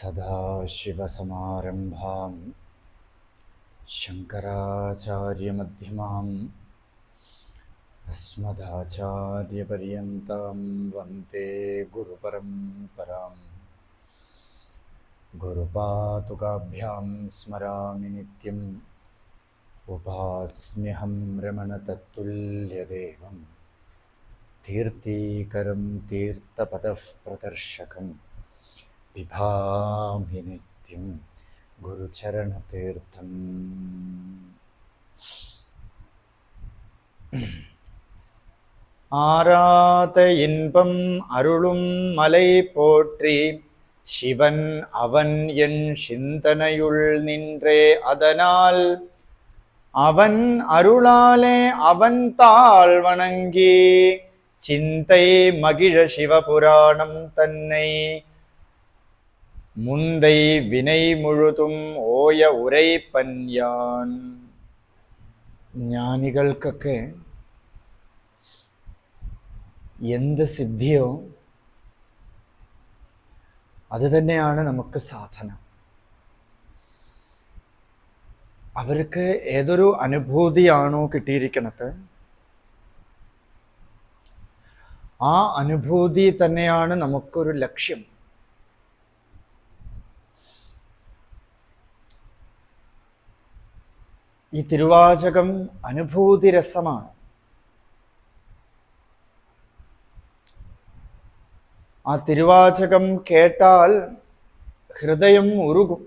सदाशिवसमारम्भां शङ्कराचार्यमध्यमाम्। अस्मदाचार्यपर्यन्तां वंदे गुरुपरम्पराम्। गुरुपातुकाभ्यां स्मरामि नित्यम्। उपास्म्यहं रमणतत्तुल्यदेवं तीर्थीकरं तीर्थपदः प्रदर्शकम् பிபாமி நித்யம் குரு சரண தீர்த்தம் ஆராத இன்பம் அருளும் மலை போற்றி சிவன் அவன் என் சிந்தனையுள் நின்றே அதனால் அவன் அருளாலே அவன் தாள் வணங்கி சிந்தை மகிழ சிவபுராணம் தன்னை முந்தை வினை முழுதுം ഓയ ഉരൈപ്പൻ ഞാൻ ജ്ഞാനികൾക്കൊക്കെ എന്ത് സിദ്ധിയോ അത് തന്നെയാണ് നമുക്ക് സാധന അവർക്ക് ഏതൊരു അനുഭൂതിയാണോ കിട്ടിയിരിക്കണത് ആ അനുഭൂതി തന്നെയാണ് നമുക്കൊരു ലക്ഷ്യം ഈ തിരുവാചകം അനുഭൂതിരസമാണ്. ആ തിരുവാചകം കേട്ടാൽ ഹൃദയം ഉരുകും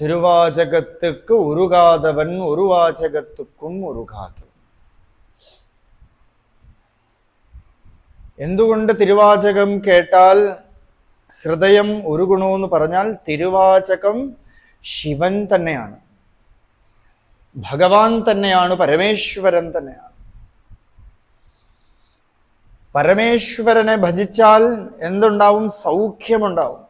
തിരുവാചകത്തുക്ക് ഉരുകാതവൻ ഉരുവാചകത്തുക്കും ഉരുകാത്തവൻ എന്തുകൊണ്ട് തിരുവാചകം കേട്ടാൽ ഹൃദയം ഒരു ഗുണമെന്ന് പറഞ്ഞാൽ തിരുവാചകം ശിവൻ തന്നെയാണ്. ഭഗവാൻ തന്നെയാണ് പരമേശ്വരൻ തന്നെയാണ്. പരമേശ്വരനെ ഭജിച്ചാൽ എന്തുണ്ടാവും? സൗഖ്യമുണ്ടാവും.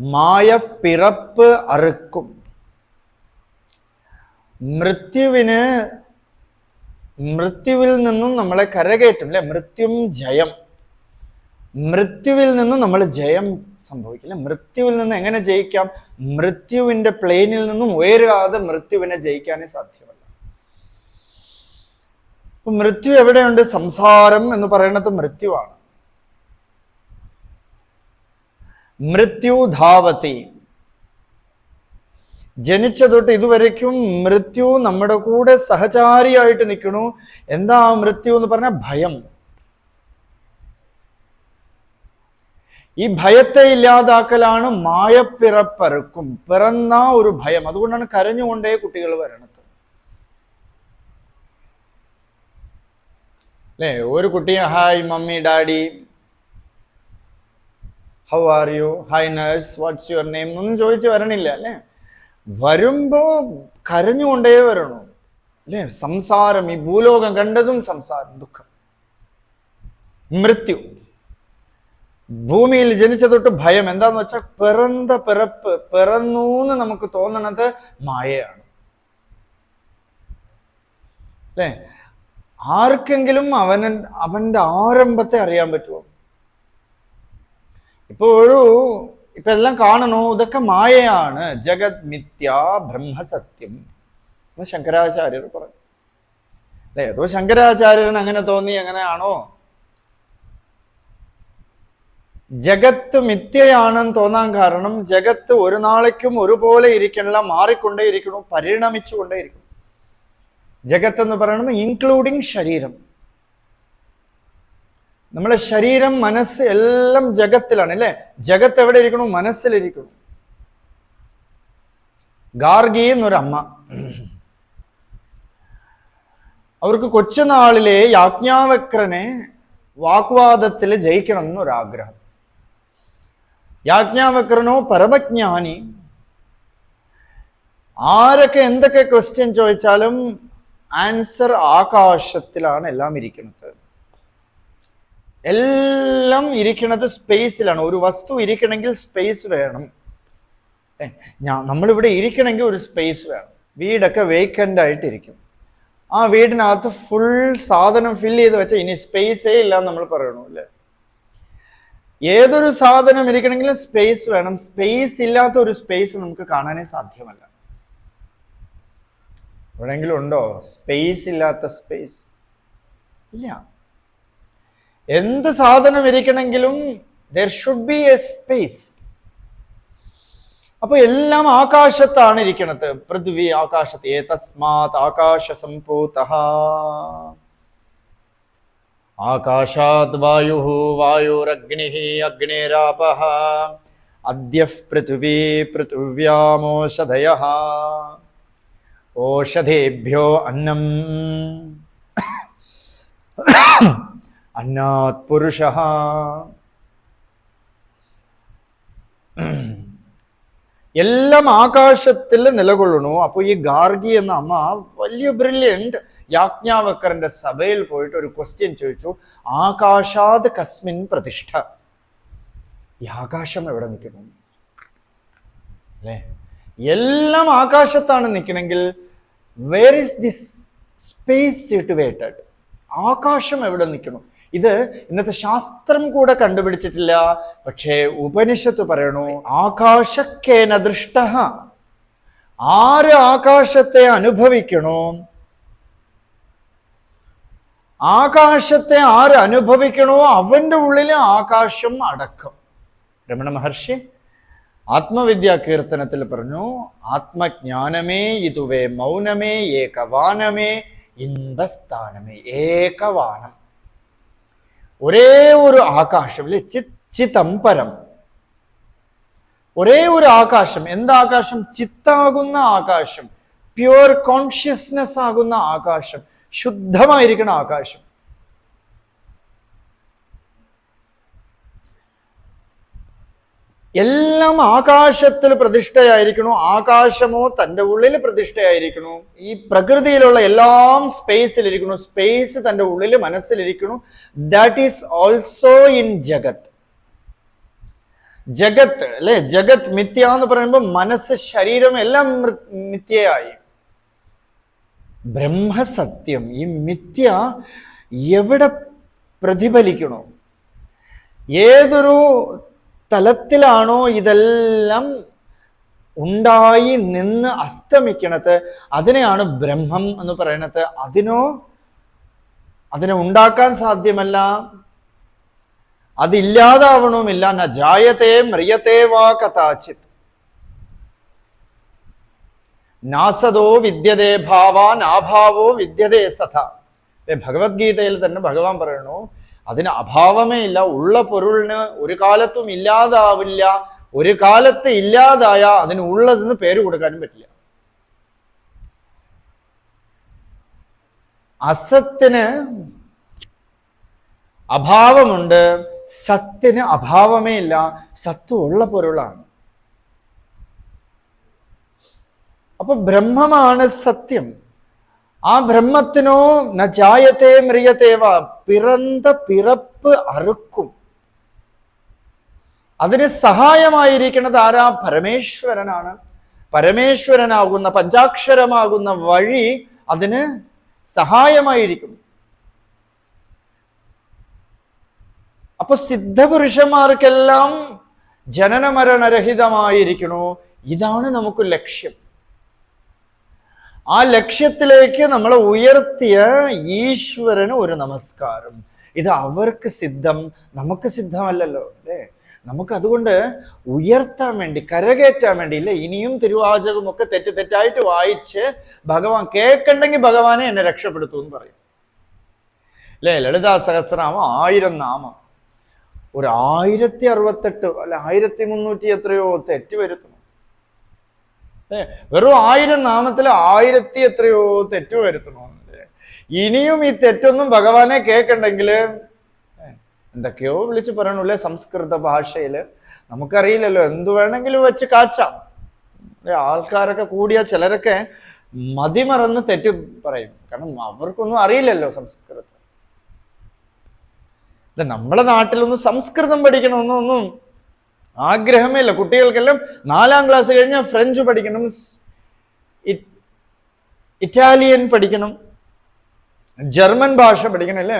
മായ പിറപ്പ് അറുക്കും. മൃത്യുവിന് മൃത്യുവിൽ നിന്നും നമ്മളെ കരകയറ്റും അല്ലെ? മൃത്യും ജയം. മൃത്യുവിൽ നിന്ന് നമ്മൾ ജയം സംഭവിക്കില്ല. മൃത്യുവിൽ നിന്ന് എങ്ങനെ ജയിക്കാം? മൃത്യുവിന്റെ പ്ലെയിനിൽ നിന്നും ഉയരാതെ മൃത്യുവിനെ ജയിക്കാനേ സാധ്യമല്ല. മൃത്യു എവിടെയുണ്ട്? സംസാരം എന്ന് പറയുന്നത് മൃത്യുവാണ്. മൃത്യു ധാവതി. ജനിച്ച തൊട്ട് ഇതുവരയ്ക്കും മൃത്യു നമ്മുടെ കൂടെ സഹചാരിയായിട്ട് നിൽക്കണു. എന്താ മൃത്യു എന്ന് പറഞ്ഞാൽ ഭയം. ഈ ഭയത്തെ ഇല്ലാതാക്കലാണ് മായപ്പിറപ്പറുക്കും. പിറന്ന ഒരു ഭയം. അതുകൊണ്ടാണ് കരഞ്ഞുകൊണ്ടേ കുട്ടികൾ വരണത്. അല്ലേ? ഒരു കുട്ടി hi mummy daddy how are you hi nurse what's your name ഒന്നും ചോദിച്ച് വരണില്ല അല്ലേ? വരുമ്പോ കരഞ്ഞുകൊണ്ടേ വരണു. അല്ലേ? സംസാരം ഈ ഭൂലോകം കണ്ടതും സംസാരം ദുഃഖം. മൃത്യു. ഭൂമിയിൽ ജനിച്ച തൊട്ട് ഭയം. എന്താന്ന് വെച്ചാൽ പിറന്ത പിറപ്പ് പിറന്നു എന്ന് നമുക്ക് തോന്നണത് മായയാണ്. അല്ലേ? ആർക്കെങ്കിലും അവന അവന്റെ ആരംഭത്തെ അറിയാൻ പറ്റുമോ ഇപ്പൊ ഒരു ഇപ്പൊ എല്ലാം കാണണു? ഇതൊക്കെ മായയാണ്. ജഗത് മിഥ്യ ബ്രഹ്മസത്യം എന്ന് ശങ്കരാചാര്യർ പറഞ്ഞു അല്ലെ? ഏതോ ശങ്കരാചാര്യന് അങ്ങനെ തോന്നി അങ്ങനെയാണോ? ജഗത്ത് മിഥ്യയാണെന്ന് തോന്നാൻ കാരണം ജഗത്ത് ഒരു നാളേക്കും ഒരുപോലെ ഇരിക്കണില്ല മാറിക്കൊണ്ടേ ഇരിക്കണു പരിണമിച്ചുകൊണ്ടേ ഇരിക്കണം ജഗത്ത് എന്ന് പറയുന്നത് ഇൻക്ലൂഡിങ് ശരീരം. നമ്മളെ ശരീരം മനസ്സ് എല്ലാം ജഗത്തിലാണ് അല്ലേ? ജഗത്ത് എവിടെ ഇരിക്കണു മനസ്സിലിരിക്കണു ഗാർഗി എന്നൊരമ്മ അവർക്ക് കൊച്ചുനാളിലെ യാജ്ഞാവക്രനെ വാഗ്വാദത്തിൽ ജയിക്കണം എന്നൊരാഗ്രഹം യാജ്ഞാവക്രനോ പരമജ്ഞാനി. ആരൊക്കെ എന്തൊക്കെ ക്വസ്റ്റ്യൻ ചോദിച്ചാലും ആൻസർ ആകാശത്തിലാണ് എല്ലാം ഇരിക്കുന്നത്. എല്ലാം ഇരിക്കുന്നത് സ്പേസിലാണ് ഒരു വസ്തു ഇരിക്കണമെങ്കിൽ സ്പേസ് വേണം. ഞാൻ നമ്മളിവിടെ ഇരിക്കണമെങ്കിൽ ഒരു സ്പേസ് വേണം. വീടൊക്കെ വേക്കന്റ് ആയിട്ടിരിക്കും. ആ വീടിനകത്ത് ഫുൾ സാധനം ഫില്ല് ചെയ്ത് വെച്ചാൽ ഇനി സ്പേസേ ഇല്ല എന്ന് നമ്മൾ പറയണു അല്ലേ? ഏതൊരു സാധനം ഇരിക്കണമെങ്കിലും സ്പേസ് വേണം. സ്പേസ് ഇല്ലാത്ത ഒരു സ്പേസ് നമുക്ക് കാണാനേ സാധ്യമല്ല. എവിടെയെങ്കിലും ഉണ്ടോ? സ്പേസ് ഇല്ലാത്ത സ്പേസ് ഇല്ല. എന്ത് സാധനം ഇരിക്കണമെങ്കിലും there should be a space അപ്പൊ എല്ലാം ആകാശത്താണ് ഇരിക്കണത്. പൃഥ്വി ആകാശത്ത്. ഏതസ്മാത് ആകാശ സംഭൂത आकाशाद् वायुः वायुरग्निः अग्निरापः अद्यः पृथिवी पृथिव्यामोषधयः। ओषधेभ्यो अन्नम् अन्नात् पुरुषः। എല്ലാം ആകാശത്തിൽ നിലകൊള്ളണു അപ്പോൾ ഈ ഗാർഗി എന്ന അമ്മ വലിയ ബ്രില്യന്റ് യാജ്ഞാവക്കറിന്റെ സഭയിൽ പോയിട്ട് ഒരു ക്വസ്റ്റ്യൻ ചോദിച്ചു. ആകാശാത് കസ്മിൻ പ്രതിഷ്ഠ. ഈ ആകാശം എവിടെ നിൽക്കുന്നു? അല്ലേ? എല്ലാം ആകാശത്താണ് നിൽക്കണമെങ്കിൽ where is this space situated ആകാശം എവിടെ നിൽക്കുന്നു? ഇത് ഇന്നത്തെ ശാസ്ത്രം കൂടെ കണ്ടുപിടിച്ചിട്ടില്ല. പക്ഷേ ഉപനിഷത്ത് പറയണു ആകാശക്കേന ദൃഷ്ട. ആര് ആകാശത്തെ അനുഭവിക്കണോ? ആകാശത്തെ ആര് അനുഭവിക്കണോ? അവന്റെ ഉള്ളിൽ ആകാശം അടക്കം. രമണ മഹർഷി ആത്മവിദ്യാ കീർത്തനത്തിൽ പറഞ്ഞു ആത്മജ്ഞാനമേ ഇതുവേ മൗനമേ ഏകവാനമേ ഇൻപസ്ഥാനമേ ഏകവാനം. ഒരേ ഒരു ആകാശം അല്ലെ ചിത് ചിതംപരം ഒരേ ഒരു ആകാശം. എന്താകാശം ചിത്താകുന്ന ആകാശം. പ്യുവർ കോൺഷ്യസ്നെസ് ആകുന്ന ആകാശം. ശുദ്ധമായിരിക്കണം ആകാശം. എല്ലാം ആകാശത്തിൽ പ്രതിഷ്ഠയായിരിക്കണു ആകാശമോ തന്റെ ഉള്ളിൽ പ്രതിഷ്ഠയായിരിക്കണു ഈ പ്രകൃതിയിലുള്ള എല്ലാം സ്പേസിലിരിക്കണു സ്പേസ് തന്റെ ഉള്ളിൽ മനസ്സിലിരിക്കണു ദാറ്റ് ഈസ് ഓൾസോ ഇൻ ജഗത്ത് ജഗത്ത് അല്ലെ? ജഗത് മിഥ്യ എന്ന് പറയുമ്പോൾ മനസ്സ് ശരീരം എല്ലാം മിഥ്യയായി. ബ്രഹ്മസത്യം ഈ മിഥ്യ എവിടെ പ്രതിഫലിക്കണോ ഏതൊരു തലത്തിലാണോ ഇതെല്ലാം ഉണ്ടായി നിന്ന് അസ്തമിക്കണത്? അതിനെയാണ് ബ്രഹ്മം എന്ന് പറയണത് അതിനോ അതിനെ ഉണ്ടാക്കാൻ സാധ്യമല്ല. അതില്ലാതാവണമില്ല ന മ്രിയത്തെ വാ കഥാചിത്. നാസതോ വിദ്യതേ ഭാവാ നാഭാവോ വിദ്യതേ സഥ. ഭഗവത്ഗീതയിൽ തന്നെ ഭഗവാൻ പറയണു അതിന് അഭാവമേ ഇല്ല. ഉള്ള പൊരുളിന് ഒരു കാലത്തും ഇല്ലാതാവില്ല. ഒരു കാലത്ത് ഇല്ലാതായ അതിന് ഉള്ളതെന്ന് പേര് കൊടുക്കാനും പറ്റില്ല. അസത്തിന് അഭാവമുണ്ട്. സത്തിന് അഭാവമേ ഇല്ല. സത്ത് ഉള്ള പൊരുളാണ്. അപ്പൊ ബ്രഹ്മമാണ് സത്യം. ആ ബ്രഹ്മത്തിനോ നജായത്തെ മൃഗത്തേവ പിറന്ത പിറപ്പ് അറുക്കും. അതിന് സഹായമായിരിക്കുന്നത് ആരാ? പരമേശ്വരനാണ്. പരമേശ്വരനാകുന്ന പഞ്ചാക്ഷരമാകുന്ന വഴി അതിന് സഹായമായിരിക്കും. അപ്പൊ സിദ്ധപുരുഷന്മാർക്കെല്ലാം ജനനമരണരഹിതമായിരിക്കണോ? ഇതാണ് നമുക്ക് ലക്ഷ്യം. ആ ലക്ഷ്യത്തിലേക്ക് നമ്മളെ ഉയർത്തിയ ഈശ്വരന് ഒരു നമസ്കാരം. ഇത് അവർക്ക് സിദ്ധം നമുക്ക് സിദ്ധമല്ലല്ലോ അല്ലേ? നമുക്ക് അതുകൊണ്ട് ഉയർത്താൻ വേണ്ടി കരകയറ്റാൻ വേണ്ടി ഇല്ലേ? ഇനിയും തിരുവാചകമൊക്കെ തെറ്റ് തെറ്റായിട്ട് വായിച്ച് ഭഗവാൻ കേൾക്കണ്ടെങ്കിൽ ഭഗവാനെ എന്നെ രക്ഷപ്പെടുത്തു എന്ന് പറയും. അല്ലേ? ലളിതാ സഹസ്രനാമം ആയിരം നാമം. ഒരു ആയിരത്തി അറുപത്തെട്ട് അല്ല ആയിരത്തി മുന്നൂറ്റി എത്രയോ തെറ്റ് വരുത്തുന്നു. ഏ, വെറും ആയിരം നാമത്തിൽ ആയിരത്തി എത്രയോ തെറ്റ് വരുത്തണമെന്നില്ലേ? ഇനിയും ഈ തെറ്റൊന്നും ഭഗവാനെ കേൾക്കണ്ടെങ്കിൽ എന്തൊക്കെയോ വിളിച്ച് പറയണല്ലേ സംസ്കൃത ഭാഷയിൽ നമുക്കറിയില്ലല്ലോ എന്തു വേണമെങ്കിലും വെച്ച് കാച്ചാം. ആൾക്കാരൊക്കെ കൂടിയ ചിലരൊക്കെ മതിമറന്ന് തെറ്റ് പറയും. കാരണം അവർക്കൊന്നും അറിയില്ലല്ലോ സംസ്കൃതം. അല്ല നമ്മളെ നാട്ടിലൊന്നും സംസ്കൃതം പഠിക്കണമെന്നൊന്നും ആഗ്രഹമേ ഇല്ല കുട്ടികൾക്കെല്ലാം നാലാം ക്ലാസ് കഴിഞ്ഞാൽ ഫ്രഞ്ച് പഠിക്കണം ഇറ്റാലിയൻ പഠിക്കണം ജർമ്മൻ ഭാഷ പഠിക്കണം അല്ലേ?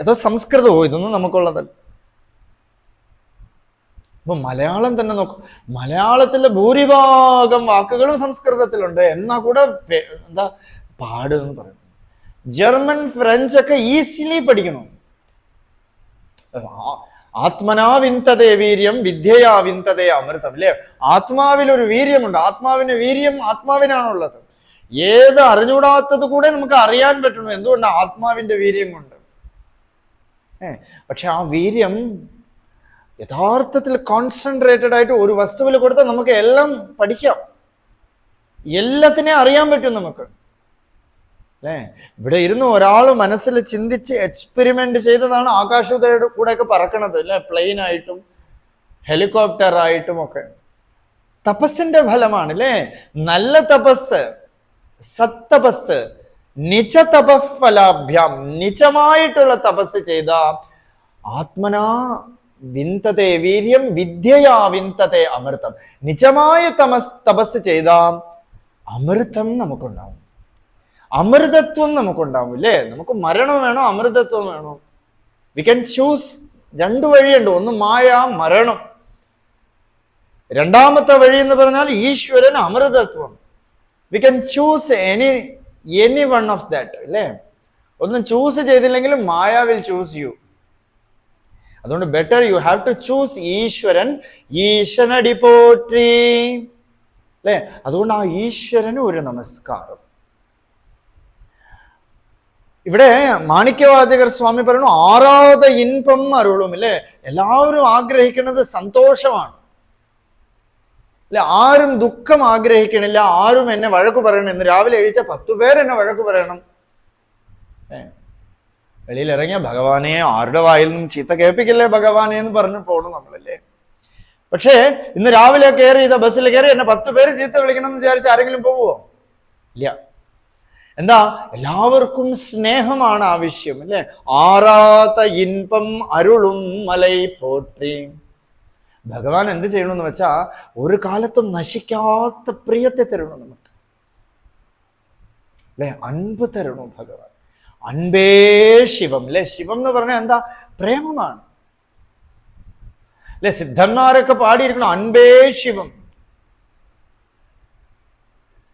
ഏതോ സംസ്കൃതമോ ഇതൊന്നും നമുക്കുള്ളതല്ല. അപ്പൊ മലയാളം തന്നെ നോക്കും. മലയാളത്തിലെ ഭൂരിഭാഗം വാക്കുകളും സംസ്കൃതത്തിലുണ്ട്. എന്നാ കൂടെ എന്താ പാട് എന്ന് പറയും. ജർമ്മൻ ഫ്രഞ്ച് ഒക്കെ ഈസിലി പഠിക്കണം. ആത്മനാ വിന്തതേ വീര്യം വിദ്യയാ വിന്തതേ അമൃതം അല്ലേ ആത്മാവിൽ ഒരു വീര്യമുണ്ട്. ആത്മാവിന് വീര്യം ആത്മാവിനാണുള്ളത്. ഏത് അറിഞ്ഞൂടാത്തത് കൂടെ നമുക്ക് അറിയാൻ പറ്റുന്നു. എന്തുകൊണ്ട്? ആത്മാവിന്റെ വീര്യം കൊണ്ട് ഏ പക്ഷെ ആ വീര്യം യഥാർത്ഥത്തിൽ കോൺസെൻട്രേറ്റഡ് ആയിട്ട് ഒരു വസ്തുവിൽ കൊടുത്താൽ നമുക്ക് എല്ലാം പഠിക്കാം. എല്ലാത്തിനെയും അറിയാൻ പറ്റും നമുക്ക്. അല്ലേ? ഇവിടെ ഇരുന്ന് ഒരാൾ മനസ്സിൽ ചിന്തിച്ച് എക്സ്പെരിമെന്റ് ചെയ്തതാണ് ആകാശയുടെ കൂടെയൊക്കെ പറക്കണത് അല്ലെ? ഹെലികോപ്റ്റർ ആയിട്ടും ഒക്കെ. തപസ്സിന്റെ ഫലമാണ് അല്ലേ? നല്ല തപസ് സത്തപസ് നിജ തപഫലാഭ്യം നിജമായിട്ടുള്ള തപസ് ചെയ്ത ആത്മനാ വിന്തതേ വീര്യം വിദ്യയാ വിന്തതേ അമൃതം. നിജമായ തമസ് തപസ് ചെയ്ത അമൃതം നമുക്കുണ്ടാവും. അമൃതത്വം നമുക്കുണ്ടാവും ഇല്ലേ നമുക്ക് മരണം വേണോ? അമൃതത്വം വേണോ? വി ക്യാൻ ചൂസ് രണ്ടു വഴിയുണ്ട്. ഒന്ന് മായ മരണം. രണ്ടാമത്തെ വഴി എന്ന് പറഞ്ഞാൽ ഈശ്വരൻ അമൃതത്വം. We can choose any any one of that അല്ലേ? ഒന്നും ചൂസ് ചെയ്തില്ലെങ്കിലും മായ വിൽ ചൂസ് യു അതുകൊണ്ട് better you have to choose ഈശ്വരൻ. ഈശ്വരടി പോറ്റി. അല്ലേ? അതുകൊണ്ട് ആ ഈശ്വരന് ഒരു നമസ്കാരം. ഇവിടെ മാണിക്യവാചകർ സ്വാമി പറയുന്നു ആറാത ഇൻപം അരുളും. അല്ലേ എല്ലാവരും ആഗ്രഹിക്കുന്നത് സന്തോഷമാണ്. അല്ലെ ആരും ദുഃഖം ആഗ്രഹിക്കണില്ല ആരും എന്നെ വഴക്ക് പറയണം. എന്ന് രാവിലെ എഴുതിച്ച പത്തു പേർ എന്നെ വഴക്ക് പറയണം. ഇറങ്ങിയ ഭഗവാനെ ആരുടെ വായിൽ നിന്നും ചീത്ത കേൾപ്പിക്കില്ലേ ഭഗവാനെ എന്ന് പറഞ്ഞു പോണു നമ്മളല്ലേ? പക്ഷേ ഇന്ന് രാവിലെ കയറി ഇതാ ബസ്സിൽ കയറി എന്നെ പത്ത് പേര് ചീത്ത വിളിക്കണം എന്ന് വിചാരിച്ച് ആരെങ്കിലും പോവോ ഇല്ല. എന്താ? എല്ലാവർക്കും സ്നേഹമാണ് ആവശ്യം അല്ലെ? ആറാത്ത ഇൻപം അരുളും മലൈ പോற்றி ഭഗവാൻ എന്ത് ചെയ്യണമെന്ന് വെച്ചാ ഒരു കാലത്തും നശിക്കാത്ത പ്രിയത്തെ തരണം നമുക്ക്. അല്ലെ? അൻപ് തരണു ഭഗവാൻ. അൻപേ ശിവം. അല്ലെ? ശിവം എന്ന് പറഞ്ഞാൽ എന്താ? പ്രേമമാണ്. അല്ലെ? സിദ്ധന്മാരൊക്കെ പാടിയിരിക്കണം അൻപേ ശിവം.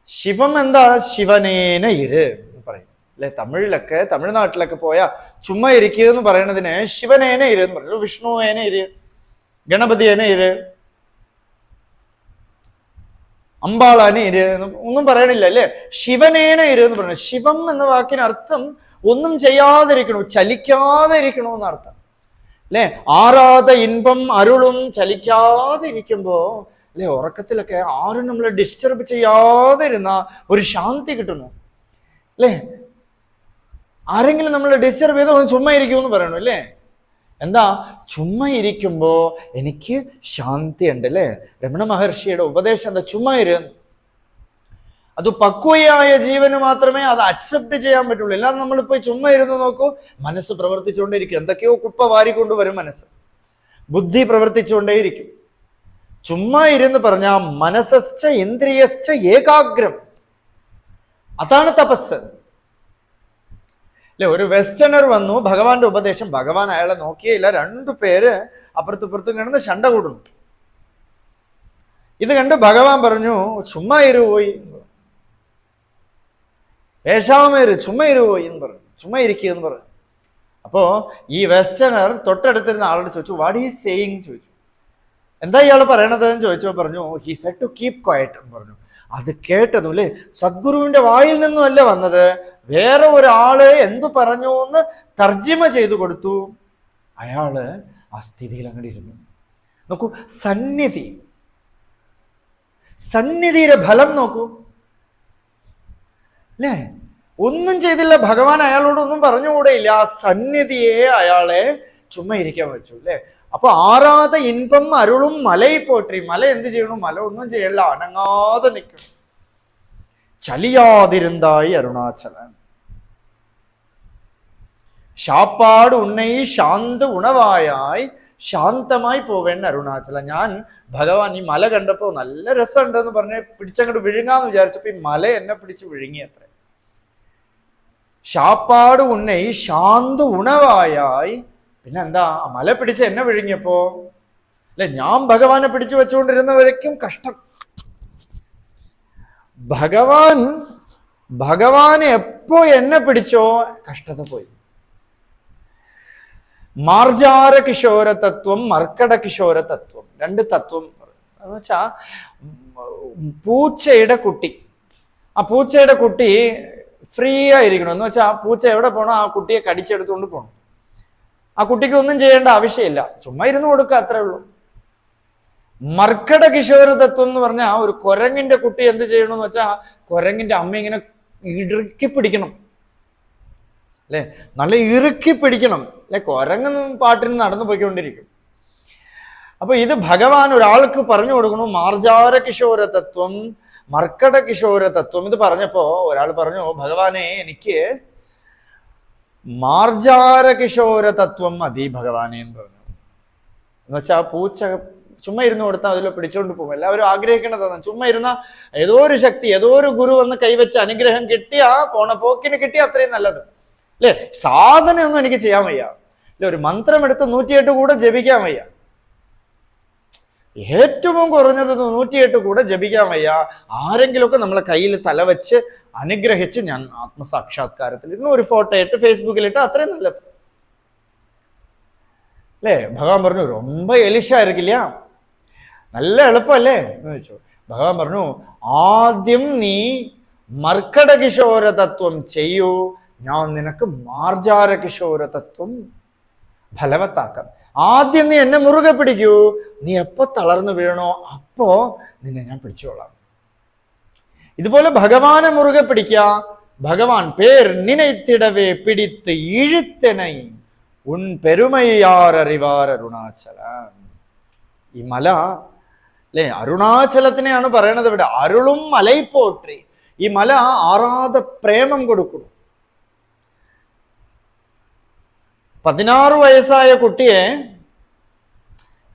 ശിവം എന്താ? ശിവനേന ഇര് എന്ന് പറയും. അല്ലെ? തമിഴിലൊക്കെ തമിഴ്നാട്ടിലൊക്കെ പോയാ ചുമ്മാ ഇരിക്കുക എന്ന് പറയുന്നതിന് ശിവനേന ഇര് എന്ന് പറയും. വിഷ്ണുവേന ഇര് ഗണപതിയേന ഇര് അമ്പാളാനെ ഇര് ഒന്നും പറയണില്ല അല്ലേ? ശിവനേന ഇര് എന്ന് പറയുന്നത് ശിവം എന്ന വാക്കിന് അർത്ഥം ഒന്നും ചെയ്യാതിരിക്കണു ചലിക്കാതെ ഇരിക്കണു എന്നർത്ഥം. അല്ലെ? ആറാത ഇൻപം അരുളും ചലിക്കാതെ ഇരിക്കുമ്പോ അല്ലെ? ഉറക്കത്തിലൊക്കെ ആരും നമ്മളെ ഡിസ്റ്റർബ് ചെയ്യാതെ ഇരുന്ന ഒരു ശാന്തി കിട്ടുന്നു. അല്ലേ? ആരെങ്കിലും നമ്മളെ ഡിസ്റ്റർബ് ചെയ്ത് ഒന്ന് ചുമ്മാ ഇരിക്കുമെന്ന് പറയണു അല്ലേ? എന്താ? ചുമ്മാ ഇരിക്കുമ്പോ എനിക്ക് ശാന്തി ഉണ്ട് അല്ലേ? രമണ മഹർഷിയുടെ ഉപദേശം എന്താ? ചുമ്മാ ഇരുന്ന് അത് പക്വയായ ജീവന് മാത്രമേ അത് അക്സെപ്റ്റ് ചെയ്യാൻ പറ്റുള്ളൂ. അല്ലാതെ നമ്മൾ പോയി ചുമ്മാ ഇരുന്ന് നോക്കൂ മനസ്സ് പ്രവർത്തിച്ചുകൊണ്ടേയിരിക്കും. എന്തൊക്കെയോ കുപ്പ വാരിക്കൊണ്ടുവരും മനസ്സ്. ബുദ്ധി പ്രവർത്തിച്ചുകൊണ്ടേയിരിക്കും. ചുമ്മാ ഇരുന്ന് പറഞ്ഞ മനസ്സസ്ഥ ഇന്ദ്രിയസ്ഥ ഏകാഗ്രം. അതാണ് തപസ്. അല്ലെ ഒരു വെസ്റ്റേണർ വന്നു ഭഗവാന്റെ ഉപദേശം ഭഗവാൻ അയാളെ നോക്കിയില്ല രണ്ടു പേര് അപ്പുറത്തും ഇപ്പുറത്തും കിടന്ന് ശണ്ട കൂടുന്നു. ഇത് കണ്ട് ഭഗവാൻ പറഞ്ഞു ചുമ്മാ ഇരു പോയി. പേശാമേര് ചുമ്മാ ഇരു പോയി എന്ന് പറഞ്ഞു. ചുമ്മാ ഇരിക്കുക എന്ന് പറഞ്ഞു. അപ്പോ ഈ വെസ്റ്റേണർ തൊട്ടടുത്തിരുന്ന ആളോട് ചോദിച്ചു വാട്ട് ഈസ് സേയിങ് ചോദിച്ചു. എന്താ ഇയാൾ പറയണത് എന്ന് ചോദിച്ചപ്പോൾ പറഞ്ഞു he said to keep quiet എന്ന് പറഞ്ഞു. അത് കേട്ടതും അല്ലേ? സദ്ഗുരുവിന്റെ വായിൽ നിന്നും അല്ല വന്നത്? വേറെ ഒരാൾ എന്തു പറഞ്ഞു എന്ന് തർജിമ ചെയ്തു കൊടുത്തു. അയാൾ ആ സ്ഥിതിയിൽ അങ്ങോട്ട് ഇരുന്നു. നോക്കൂ സന്നിധി. സന്നിധിയുടെ ഫലം നോക്കൂ. അല്ലേ? ഒന്നും ചെയ്തില്ല. ഭഗവാൻ അയാളോട് ഒന്നും പറഞ്ഞുകൂടെയില്ല ആ സന്നിധിയെ അയാളെ ചുമ്മാ ഇരിക്കാൻ വെച്ചു അല്ലേ? അപ്പൊ ആറാത ഇൻപം അരുളും മലയിൽ പോറ്റി മല എന്ത് ചെയ്യണം? മല ഒന്നും ചെയ്യല്ല അനങ്ങാതെ നിൽക്കും. ചലിയാതിരുന്നായി അരുണാചലൻ. ഷാപ്പാട് ഉണ്ണൈ ശാന്ത ഉണവായായി ശാന്തമായി പോവേണ്ട അരുണാചല ഞാൻ ഭഗവാൻ ഈ മല കണ്ടപ്പോൾ നല്ല രസമുണ്ടെന്ന് പറഞ്ഞ് പിടിച്ചങ്ങോട്ട് വിഴുങ്ങാന്ന് വിചാരിച്ചപ്പോൾ ഈ മല എന്നെ പിടിച്ച് വിഴുങ്ങി അത്ര ഷാപ്പാട് ഉണ്ണൈ ശാന്ത ഉണവായായി പിന്നെന്താ ആ മല പിടിച്ച് എന്നെ വിഴുങ്ങിയപ്പോ അല്ലെ ഞാൻ ഭഗവാനെ പിടിച്ചു വെച്ചുകൊണ്ടിരുന്നവരേക്കും കഷ്ടം. ഭഗവാൻ ഭഗവാൻ എപ്പോ എന്നെ പിടിച്ചോ കഷ്ടത പോയി. മാർജാര കിശോര തത്വം മർക്കട കിശോര തത്വം രണ്ട് തത്വം. എന്ന് വെച്ചാ പൂച്ചയുടെ കുട്ടി. ആ പൂച്ചയുടെ കുട്ടി ഫ്രീ ആയിരിക്കണം. എന്ന് വെച്ചാ പൂച്ച എവിടെ പോകണോ ആ കുട്ടിയെ കടിച്ചെടുത്തുകൊണ്ട് പോകണം ആ കുട്ടിക്ക് ഒന്നും ചെയ്യേണ്ട ആവശ്യമില്ല. ചുമ്മാ ഇരുന്ന് കൊടുക്കുക അത്രേ ഉള്ളൂ. മർക്കട കിശോര തത്വം എന്ന് പറഞ്ഞാൽ ഒരു കുരങ്ങിന്റെ കുട്ടി എന്ത് ചെയ്യണമെന്ന് വെച്ചാൽ കുരങ്ങിന്റെ അമ്മ ഇങ്ങനെ ഇറുക്കി പിടിക്കണം. അല്ലെ? നല്ല ഇറുക്കി പിടിക്കണം. അല്ലെ? കുരങ്ങ് പാട്ടിന് നടന്നു പോയിക്കൊണ്ടിരിക്കും. അപ്പൊ ഇത് ഭഗവാൻ ഒരാൾക്ക് പറഞ്ഞു കൊടുക്കണു മാർജാര കിശോര തത്വം മർക്കട കിശോര തത്വം ഇത് പറഞ്ഞപ്പോ ഒരാൾ പറഞ്ഞു ഭഗവാനെ എനിക്ക് മാർജാര കിശോര തത്വം അതി ഭഗവാനെ എന്ന് പറഞ്ഞു. എന്ന് വെച്ചാൽ പൂച്ച ചുമ്മാ ഇരുന്ന് കൊടുത്താൽ അതിൽ പിടിച്ചോണ്ട് പോകും. എല്ലാവരും ആഗ്രഹിക്കണതാണ് ചുമ്മാ ഇരുന്ന ഏതോ ഒരു ശക്തി ഏതോ ഒരു ഗുരു വന്ന് കൈവച്ച് അനുഗ്രഹം കിട്ടിയാ പോണ പോക്കിന് കിട്ടിയ അത്രയും നല്ലത്. അല്ലേ? സാധനയൊന്നും എനിക്ക് ചെയ്യാൻ വയ്യ. അല്ലെ? ഒരു മന്ത്രം എടുത്ത് നൂറ്റിയെട്ട് കൂടെ ജപിക്കാൻ വയ്യ. ഏറ്റവും കുറഞ്ഞത് നൂറ്റിയെട്ട് കൂടെ ജപിക്കാൻ വയ്യ. ആരെങ്കിലുമൊക്കെ നമ്മളെ കയ്യിൽ തല വെച്ച് അനുഗ്രഹിച്ച് ഞാൻ ആത്മസാക്ഷാത്കാരത്തിൽ ഇരുന്ന് ഒരു ഫോട്ടോ ഇട്ട് ഫേസ്ബുക്കിലിട്ട് അത്രയും നല്ലത്. അല്ലേ? ഭഗവാൻ പറഞ്ഞു രൊമ്പ എലിശായിരിക്കില്ല. നല്ല എളുപ്പമല്ലേ? എന്ന് ചോദിച്ചു. ഭഗവാൻ പറഞ്ഞു ആദ്യം നീ മർക്കടകിശോര തത്വം ചെയ്യൂ. ഞാൻ നിനക്ക് മാർജാര കിശോര തത്വം ഫലവത്താക്കാം. ആദ്യം നീ എന്നെ മുറുകെ പിടിക്കൂ. നീ എപ്പോൾ തളർന്നു വീഴണോ അപ്പോ നിന്നെ ഞാൻ പിടിച്ചോളാം. ഇതുപോലെ ഭഗവാനെ മുറുകെ പിടിക്കുക ഭഗവാൻ പേർ നിനത്തിടവേ പിടിത്ത് ഇഴുത്തിണൈ. ഉൻ പെരുമയാർ അറിവാർ അരുണാചല. ഈ മല അല്ലേ അരുണാചലത്തിനെയാണ് പറയണത് ഇവിടെ. അരുളും മലൈപ്പോട്രി ഈ മല ആറാതെ പ്രേമം കൊടുക്കുന്നു. പതിനാറ് വയസ്സായ കുട്ടിയെ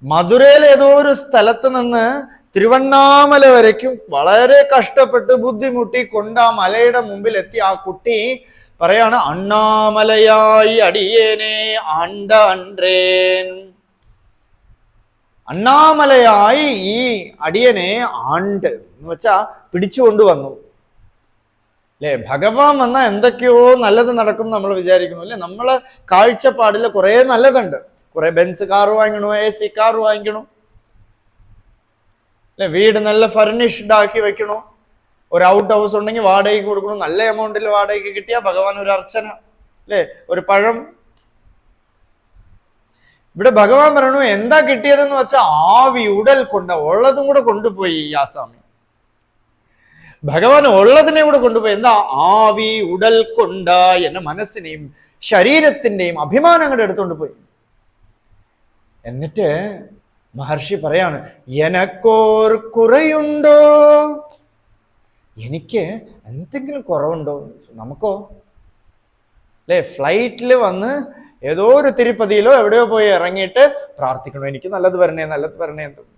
മധുരയിൽ ഏതോ ഒരു സ്ഥലത്ത് നിന്ന് തിരുവണ്ണാമല വരയ്ക്കും. വളരെ കഷ്ടപ്പെട്ട് ബുദ്ധിമുട്ടി കൊണ്ട് ആ മലയുടെ മുമ്പിൽ എത്തി. ആ കുട്ടി പറയാണ് അണ്ണാമലയായി അടിയേനെ ആണ്ട അണ്ണാമലയായി ഈ അടിയനെ ആണ്ട്. എന്ന് വെച്ചാ പിടിച്ചുകൊണ്ടുവന്നു. അല്ലേ? ഭഗവാൻ വന്നാൽ എന്തൊക്കെയോ നല്ലത് നടക്കും നമ്മൾ വിചാരിക്കുന്നു അല്ലെ? നമ്മളെ കാഴ്ചപ്പാടിൽ കുറേ നല്ലതുണ്ട്. കുറേ ബെൻസ് കാർ വാങ്ങണു എ സി കാർ വാങ്ങിക്കണു? അല്ലെ? വീട് നല്ല ഫർണിഷ്ഡ് ആക്കി വെക്കണു? ഒരു ഔട്ട് ഹൗസ് ഉണ്ടെങ്കിൽ വാടകയ്ക്ക് കൊടുക്കണം? നല്ല എമൗണ്ടിൽ വാടകയ്ക്ക് കിട്ടിയാൽ ഭഗവാൻ ഒരു അർച്ചന അല്ലെ? ഒരു പഴം. ഇവിടെ ഭഗവാൻ പറയണു എന്താ കിട്ടിയതെന്ന് വെച്ചാൽ ആവി ഉടൽ കൊണ്ട ഉള്ളതും കൂടെ കൊണ്ടുപോയി ആ ആസാമി ഭഗവാൻ ഉള്ളതിനെ കൂടെ കൊണ്ടുപോയി. എന്താ? ആവി ഉടൽ കൊണ്ട എന്ന മനസ്സിനെയും ശരീരത്തിന്റെയും അഭിമാനങ്ങളുടെ എടുത്തുകൊണ്ട് പോയി. എന്നിട്ട് മഹർഷി പറയാണ് എനക്കോർ കുറയുണ്ടോ? എനിക്ക് എന്തെങ്കിലും കുറവുണ്ടോ. നമുക്കോ? അല്ലേ? ഫ്ലൈറ്റിൽ വന്ന് ഏതോ ഒരു തിരുപ്പതിയിലോ എവിടെയോ പോയി ഇറങ്ങിയിട്ട് പ്രാർത്ഥിക്കണോ. എനിക്ക് നല്ലത് വരണേ നല്ലത് വരണേ എന്ന്.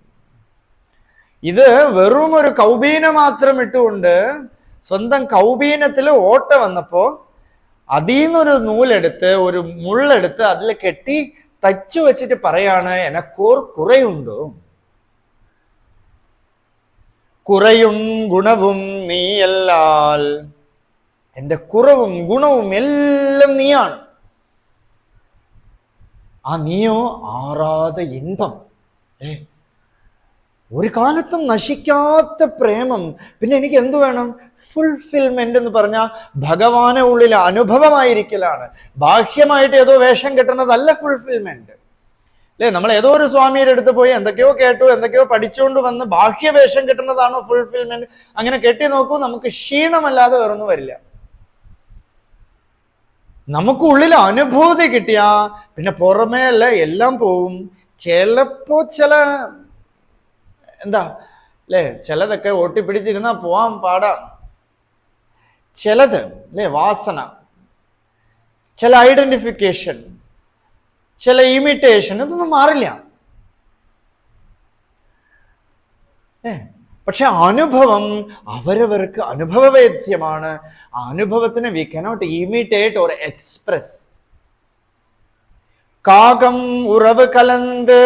ഇത് വെറും ഒരു കൗബീന മാത്രം ഇട്ടുകൊണ്ട് സ്വന്തം കൗബീനത്തിൽ ഓട്ട വന്നപ്പോൾ അതിൽ നിന്നൊരു നൂലെടുത്ത് ഒരു മുള്ളെടുത്ത് അതിൽ കെട്ടി തച്ചു വെച്ചിട്ട് പറയാണ് എനക്കോർ കുറയുണ്ടോ? കുറയും ഗുണവും നീയല്ലാൽ. എന്റെ കുറവും ഗുണവും എല്ലാം നീയാണ്. ആ നീയോ ആറാതെ ഇൻപം. ഏ ഒരു കാലത്തും നശിക്കാത്ത പ്രേമം. പിന്നെ എനിക്ക് എന്തു വേണം? ഫുൾഫിൽമെന്റ് എന്ന് പറഞ്ഞാൽ ഭഗവാനെ ഉള്ളിൽ അനുഭവമായിരിക്കലാണ്. ബാഹ്യമായിട്ട് ഏതോ വേഷം കിട്ടുന്നതല്ല ഫുൾഫിൽമെന്റ് അല്ലേ നമ്മൾ ഏതോ ഒരു സ്വാമിയുടെ അടുത്ത് പോയി എന്തൊക്കെയോ കേട്ടു എന്തൊക്കെയോ പഠിച്ചുകൊണ്ട് വന്ന് ബാഹ്യവേഷം കിട്ടുന്നതാണോ ഫുൾഫിൽമെന്റ് അങ്ങനെ കെട്ടി നോക്കൂ നമുക്ക് ക്ഷീണമല്ലാതെ വേറൊന്നും വരില്ല. നമുക്ക് ഉള്ളിൽ അനുഭൂതി കിട്ടിയാ പിന്നെ പുറമേ അല്ല എല്ലാം പോവും. ചിലപ്പോ ചില എന്താ? അല്ലേ ചിലതൊക്കെ ഓട്ടിപ്പിടിച്ചിരുന്നാൽ പോവാൻ പാടാണ് ചിലത് അല്ലേ വാസന. ചില ഐഡന്റിഫിക്കേഷൻ. ചില ഇമിറ്റേഷൻ ഇതൊന്നും മാറില്ല. പക്ഷെ അനുഭവം അവരവർക്ക് അനുഭവവേദ്യമാണ്. ആ അനുഭവത്തിന് we cannot imitate or express കാകം ഉറവ് കലന്ത്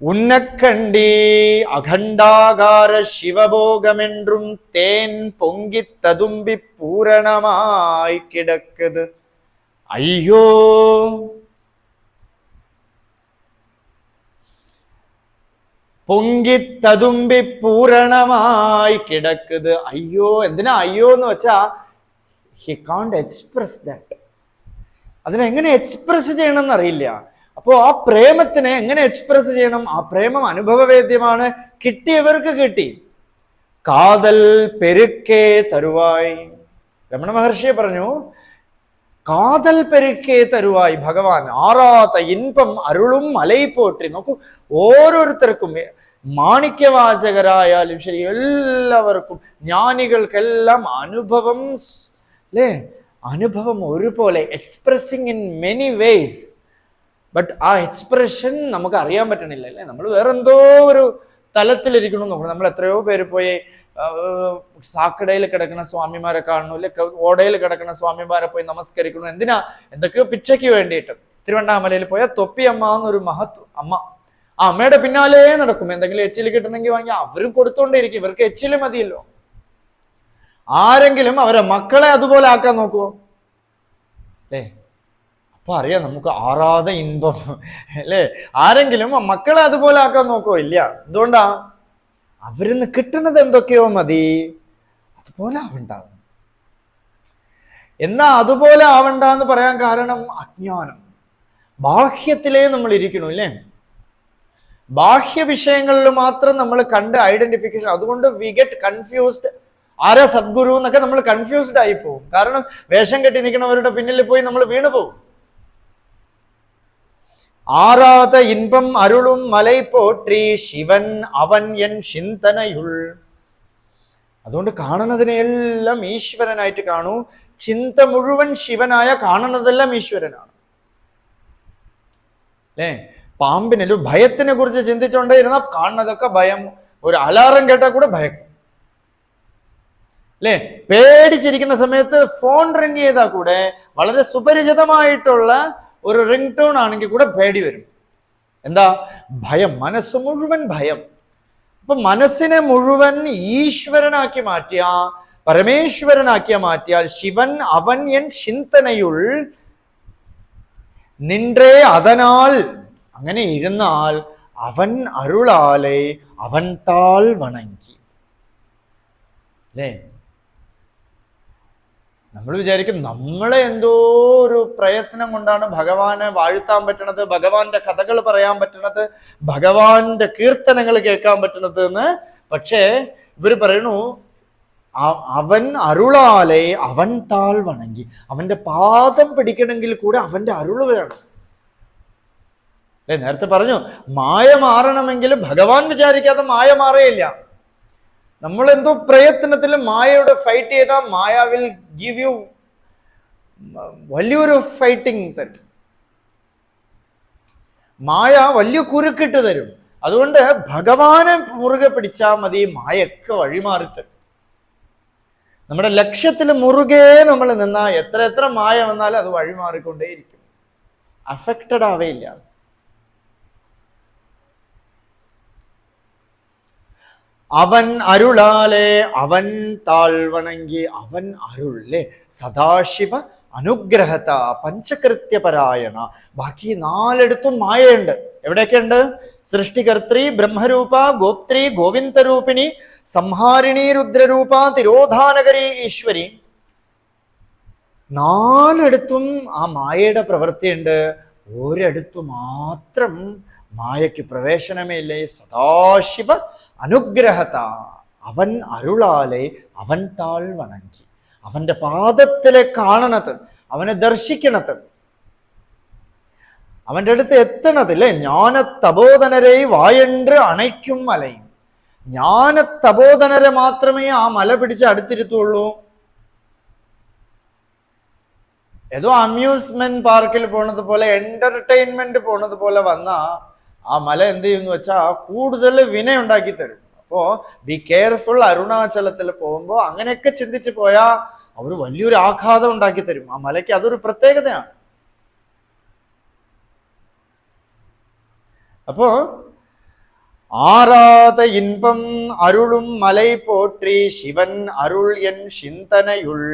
உன்னக்கண்டி அகண்டாகார சிவபோகமென்றும் தேன் பொங்கித் ததும்பி பூரணமாய் கிடக்குது ஐயோ പൊങ്കി തതുമ്പി പൂരണമായി കിടക്കുത് അയ്യോ എന്തിനാ അയ്യോ എന്ന് വെച്ചാ ഹി കാണ്ട് എക്സ്പ്രസ് ദാറ്റ് അതിനെങ്ങനെ എക്സ്പ്രസ് ചെയ്യണം എന്നറിയില്ല അപ്പോൾ ആ പ്രേമത്തിനെ എങ്ങനെ എക്സ്പ്രസ് ചെയ്യണം? ആ പ്രേമം അനുഭവവേദ്യമാണ്. കിട്ടിയവർക്ക് കിട്ടി. കാതൽ പെരുക്കേ തരുവായി. രമണ മഹർഷിയെ പറഞ്ഞു കാതൽ പെരുക്കേ തരുവായി ഭഗവാൻ. ആറാത്ത ഇൻപം അരുളും മലയി പോറ്റി. നോക്കൂ ഓരോരുത്തർക്കും മാണിക്യവാചകരായാലും ശരി എല്ലാവർക്കും ജ്ഞാനികൾക്കെല്ലാം അനുഭവം അല്ലേ അനുഭവം ഒരുപോലെ expressing in many ways but ആ എക്സ്പ്രഷൻ നമുക്ക് അറിയാൻ പറ്റണില്ല അല്ലേ? നമ്മൾ വേറെ എന്തോ ഒരു തലത്തിലിരിക്കണം നോക്കണം. നമ്മൾ എത്രയോ പേര് പോയി സാക്കടയിൽ കിടക്കുന്ന സ്വാമിമാരെ കാണുന്നു അല്ലെ ഓടയിൽ കിടക്കുന്ന സ്വാമിമാരെ പോയി നമസ്കരിക്കുന്നു. എന്തിനാ? എന്തൊക്കെയോ പിച്ചയ്ക്ക് വേണ്ടിയിട്ട്? തിരുവണ്ണാമലയിൽ പോയ തൊപ്പിയമ്മ എന്നൊരു മഹത്വ അമ്മ. ആ അമ്മയുടെ പിന്നാലെ നടക്കും. എന്തെങ്കിലും എച്ചിൽ കിട്ടണമെങ്കിൽ വാങ്ങി അവരും കൊടുത്തോണ്ടേയിരിക്കും ഇവർക്ക് എച്ചിൽ മതിയല്ലോ. ആരെങ്കിലും അവരെ മക്കളെ അതുപോലെ ആക്കാൻ നോക്കുവോ? അല്ലേ? അപ്പൊ അറിയാം നമുക്ക് ആറാതെ ഇൻപം അല്ലേ? ആരെങ്കിലും മക്കളെ അതുപോലെ ആക്കാൻ നോക്കോ ഇല്ല. എന്തുകൊണ്ടാ? അവരിന്ന് കിട്ടുന്നത് എന്തൊക്കെയോ മതി. അതുപോലെ ആവണ്ടാവും എന്നാ അതുപോലെ ആവണ്ട എന്ന് പറയാൻ കാരണം അജ്ഞാനം. ബാഹ്യത്തിലേ നമ്മൾ ഇരിക്കണു അല്ലേ ബാഹ്യ വിഷയങ്ങളിൽ മാത്രം നമ്മൾ കണ്ട് ഐഡന്റിഫിക്കേഷൻ അതുകൊണ്ട് വി ഗെറ്റ് കൺഫ്യൂസ്ഡ് ആരാ സദ്ഗുരു എന്നൊക്കെ നമ്മൾ കൺഫ്യൂസ്ഡ് ആയി പോകും. കാരണം വേഷം കെട്ടി നിൽക്കുന്നവരുടെ പിന്നിൽ പോയി നമ്മൾ വീണു പോകും ആറാത ഇൻപം അരുളും മലൈ പോട്രി ശിവൻ അവൻ എൻ ചിന്തനയുൾ അതുകൊണ്ട് കാണുന്നതിനെല്ലാം ഈശ്വരനായിട്ട് കാണൂ. ചിന്ത മുഴുവൻ ശിവനായ കാണുന്നതെല്ലാം ഈശ്വരനാണ്. അല്ലേ? പാമ്പിനെ ഒരു ഭയത്തിനെ കുറിച്ച് ചിന്തിച്ചുകൊണ്ടേ ഇരുന്നാൽ കാണുന്നതൊക്കെ ഭയം. ഒരു അലാറം കേട്ടാൽ കൂടെ ഭയക്കും അല്ലേ? പേടിച്ചിരിക്കുന്ന സമയത്ത് ഫോൺ റിങ് ചെയ്താൽ കൂടെ വളരെ സുപരിചിതമായിട്ടുള്ള ഒരു റിംഗ് ടോൺ ആണെങ്കിൽ കൂടെ പേടി വരും എന്താ ഭയം മനസ്സ് മുഴുവൻ ഭയം അപ്പൊ മനസ്സിനെ മുഴുവൻ ഈശ്വരനാക്കി മാറ്റിയ പരമേശ്വരനാക്കിയ മാറ്റിയാൽ ശിവൻ അവൻ എൻ ചിന്തനയുൾ നിன்றേ അതനാൽ അങ്ങനെ ഇരുന്നാൽ അവൻ അരുളാലെ അവൻ താൾ വണങ്ങി അല്ലേ നമ്മൾ വിചാരിക്കും നമ്മളെ എന്തോ ഒരു പ്രയത്നം കൊണ്ടാണ് ഭഗവാനെ വാഴ്ത്താൻ പറ്റണത് ഭഗവാന്റെ കഥകൾ പറയാൻ പറ്റണത് ഭഗവാന്റെ കീർത്തനങ്ങൾ കേൾക്കാൻ പറ്റണത് എന്ന്. പക്ഷേ ഇവർ പറയണു അവൻ അരുളാലെ അവൻ താൾ വണങ്ങി. അവന്റെ പാദം പിടിക്കണമെങ്കിൽ കൂടെ അവന്റെ അരുൾ വേണം. അല്ലെ നേരത്തെ പറഞ്ഞു മായ മാറണമെങ്കിൽ ഭഗവാൻ വിചാരിക്കാതെ മായ മാറുകയില്ല. നമ്മൾ എന്തോ പ്രയത്നത്തിൽ മായയോട് ഫൈറ്റ് ചെയ്താൽ മായ വിൽ ഗിവ് യു വലിയൊരു ഫൈറ്റിംഗ് തരും. മായ വലിയ കുരുക്കിട്ട് തരും. അതുകൊണ്ട് ഭഗവാനെ മുറുകെ പിടിച്ചാൽ മതി മായൊക്കെ വഴിമാറി തരും. നമ്മുടെ ലക്ഷ്യത്തിൽ മുറുകെ നമ്മൾ നിന്നാൽ എത്ര എത്ര മായ വന്നാലും അത് വഴിമാറിക്കൊണ്ടേയിരിക്കും. അഫക്റ്റഡ് ആവേയില്ല. അവൻ അരുളാലേ അവൻ താഴ്വണങ്കി അവൻ അരുളേ സദാശിവ അനുഗ്രഹത പഞ്ചകൃത്യപരായണ. ബാക്കി നാലിടത്തും മായയുണ്ട്. എവിടെയൊക്കെയുണ്ട്? സൃഷ്ടികർത്രി ബ്രഹ്മരൂപ ഗോപ്ത്രി ഗോവിന്ദരൂപിണി സംഹാരിണി രുദ്രരൂപ തിരോധാനകരി ഈശ്വരി. നാലിടത്തും ആ മായയുടെ പ്രവൃത്തിയുണ്ട്. ഒരിടത്തു മാത്രം മായയ്ക്ക് പ്രവേശനമേ ഇല്ലേ? സദാശിവ അനുഗ്രഹത. അവൻ അരുളാലെ അവൻ താൾ വണങ്ങി. അവന്റെ പാദത്തിലെ കാണണത് അവനെ ദർശിക്കണത്. അവന്റെ അടുത്ത് എത്തണത് ജ്ഞാന ജ്ഞാനത്തബോധനരെ വായണ്ട് അണയ്ക്കും മലയും. ജ്ഞാനത്തബോധനരെ മാത്രമേ ആ മല പിടിച്ച് അടുത്തിരുത്തുള്ളൂ. ഏതോ അമ്യൂസ്മെന്റ് പാർക്കിൽ പോണത് പോലെ എന്റർടൈൻമെന്റ് പോണത് പോലെ വന്ന ആ മല എന്ത് ചെയ്യുമെന്ന് വെച്ചാൽ കൂടുതൽ വിന ഉണ്ടാക്കി തരും അപ്പോ ബി കെയർഫുൾ അരുണാചലത്തിൽ പോകുമ്പോൾ അങ്ങനെയൊക്കെ ചിന്തിച്ച് പോയാൽ അവർ വലിയൊരു ആഘാതം ഉണ്ടാക്കി തരും ആ മലയ്ക്ക് അതൊരു പ്രത്യേകതയാണ് அப்போ ஆராத இன்பம் அருளும் மலை போற்றி சிவன் அருள் என் சிந்தனையுள்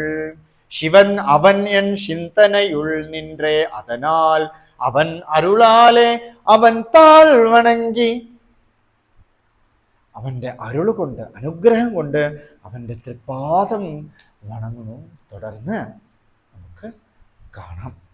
சிவன் அவன் என் சிந்தனையுள் நின்றே அதனால் അവൻ അരുളാലെ അവൻ താഴ്വണങ്കി അവന്റെ അരുൾ കൊണ്ട് അനുഗ്രഹം കൊണ്ട് അവന്റെ തൃപ്പാദം വണങ്ങുന്നു. തുടർന്ന് നമുക്ക് കാണാം.